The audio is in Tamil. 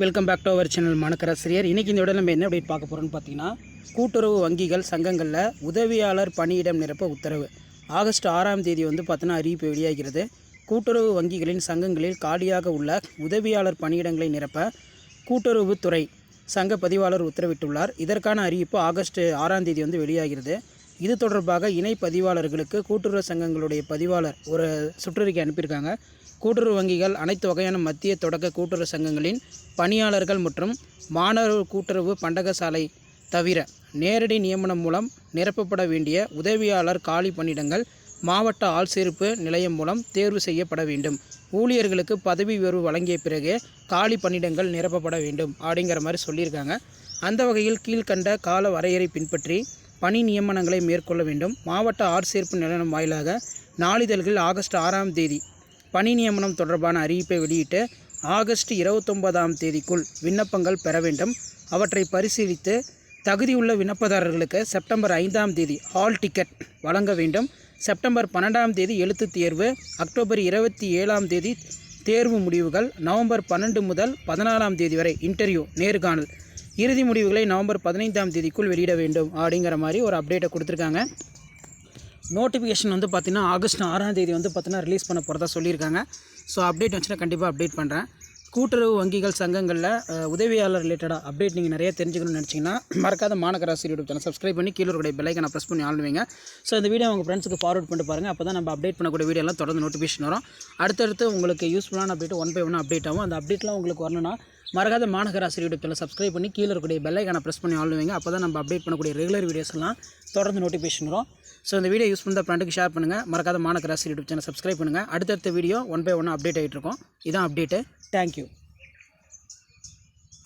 Welcome back to our channel மணக்கராசிரியர் இன்றைக்கி இந்த விட நம்ம என்ன அப்படி பார்க்க போகிறோம்னு பார்த்தீங்கன்னா கூட்டுறவு வங்கிகள் சங்கங்களில் உதவியாளர் பணியிடம் நிரப்ப உத்தரவு. ஆகஸ்ட் ஆறாம் தேதி வந்து பார்த்தோன்னா அறிவிப்பு வெளியாகிறது. கூட்டுறவு வங்கிகளின் சங்கங்களில் காலியாக உள்ள உதவியாளர் பணியிடங்களை நிரப்ப கூட்டுறவுத்துறை சங்க பதிவாளர் உத்தரவிட்டுள்ளார். இதற்கான அறிவிப்பு ஆகஸ்ட் ஆறாம் தேதி வந்து வெளியாகிறது. இது தொடர்பாக இணை பதிவாளர்களுக்கு கூட்டுறவு சங்கங்களுடைய பதிவாளர் ஒரு சுற்றறிக்கை அனுப்பியிருக்காங்க. கூட்டுறவு வங்கிகள் அனைத்து வகையான மத்திய தொடக்க கூட்டுறவு சங்கங்களின் பணியாளர்கள் மற்றும் மாணவர் கூட்டுறவு பண்டகசாலை தவிர நேரடி நியமனம் மூலம் நிரப்பப்பட வேண்டிய உதவியாளர் காலி பணியிடங்கள் மாவட்ட ஆள்சேர்ப்பு நிலையம் மூலம் தேர்வு செய்யப்பட வேண்டும். ஊழியர்களுக்கு பதவி உயர்வு வழங்கிய பிறகு காலி பணியிடங்கள் நிரப்பப்பட வேண்டும் அப்படிங்கிற மாதிரி சொல்லியிருக்காங்க. அந்த வகையில் கீழ்கண்ட கால வரையறை பின்பற்றி பணி நியமனங்களை மேற்கொள்ள வேண்டும். மாவட்ட ஆட்சேர்ப்பு நிலையம் வாயிலாக நாளிதழ்கள் ஆகஸ்ட் ஆறாம் தேதி. பணி நியமனம் தொடர்பான அறிவிப்பை வெளியிட்டு ஆகஸ்ட் இருபத்தொன்பதாம் தேதிக்குள் விண்ணப்பங்கள் பெற வேண்டும். அவற்றை பரிசீலித்து தகுதியுள்ள விண்ணப்பதாரர்களுக்கு செப்டம்பர் ஐந்தாம் தேதி ஹால் டிக்கெட் வழங்க வேண்டும். செப்டம்பர் பன்னெண்டாம் தேதி எழுத்து தேர்வு அக்டோபர் இருபத்தி ஏழாம் தேதி தேர்வு முடிவுகள் நவம்பர் பன்னெண்டு முதல் பதினாலாம் தேதி வரை இன்டர்வியூ நேர்காணல். இறுதி முடிவுகளை நவம்பர் பதினைந்தாம் தேதிக்குள் வெளியிட வேண்டும் அப்படிங்கிற மாதிரி ஒரு அப்டேட்டை கொடுத்துருக்காங்க. நோட்டிஃபிகேஷன் வந்து பார்த்திங்கன்னா ஆகஸ்ட் ஆறாம் தேதி வந்து பார்த்திங்கன்னா ரிலீஸ் பண்ண போகிறதா சொல்லியிருக்காங்க. ஸோ அப்டேட் வந்துச்சுன்னா கண்டிப்பாக அப்டேட் பண்ணுறேன் கூட்டுறவு வங்கிகள் சங்கங்களில் உதவியாளர் ரிலேட்டடாக அப்டேட் நீங்கள் நிறைய தெரிஞ்சுக்கணும்னு நினச்சிங்கன்னா மறக்காத மாநகராசி யூடியூப் சேனல் சப்ஸ்கிரைப் பண்ணி கீழே இருக்கிற பெல்லைக்கனை ப்ரெஸ் பண்ணி ஆளுவீங்க. ஸோ இந்த வீடியோ உங்கள் ஃப்ரெண்ட்ஸுக்கு ஃபார்வர்ட் பண்ணிட்டு பாருங்கள் அப்போ தான் நம்ம அப்டேட் பண்ணக்கூடிய வீடியோ எல்லாம் தொடர்ந்து நோட்டிஃபிகேஷன் வரும். அடுத்தடுத்து உங்களுக்கு யூஸ்ஃபுல்லான update one by one update ஆகும். அந்த அப்டேட்லாம் உங்களுக்கு வரணும்னா மறக்காத மாநகராசி யூடியூப் சேனல் சப்ஸ்கிரைப் பண்ணி கீழே இருக்கக்கூடிய பெல்லைக்கான ப்ரெஸ் பண்ணி ஆளுவீங்க. அப்போ தான் நம்ம அப்டேட் பண்ணக்கூடிய ரெகுலர் வீடியோஸ் எல்லாம் தொடர்ந்து நோட்டிஃபிகேஷன் வரும். ஸோ இந்த வீடியோ யூஸ் பண்ணுற ஃப்ரெண்டுக்கு ஷேர் பண்ணுங்கள் மறக்காத மாநகராசி யூடியூப் சேனல் சப்ஸ்கிரைப் பண்ணுங்கள் அடுத்தடுத்த video one by one update ஆகிட்டு இருக்கும். இதான் அப்டேட்டு தேங்க்யூ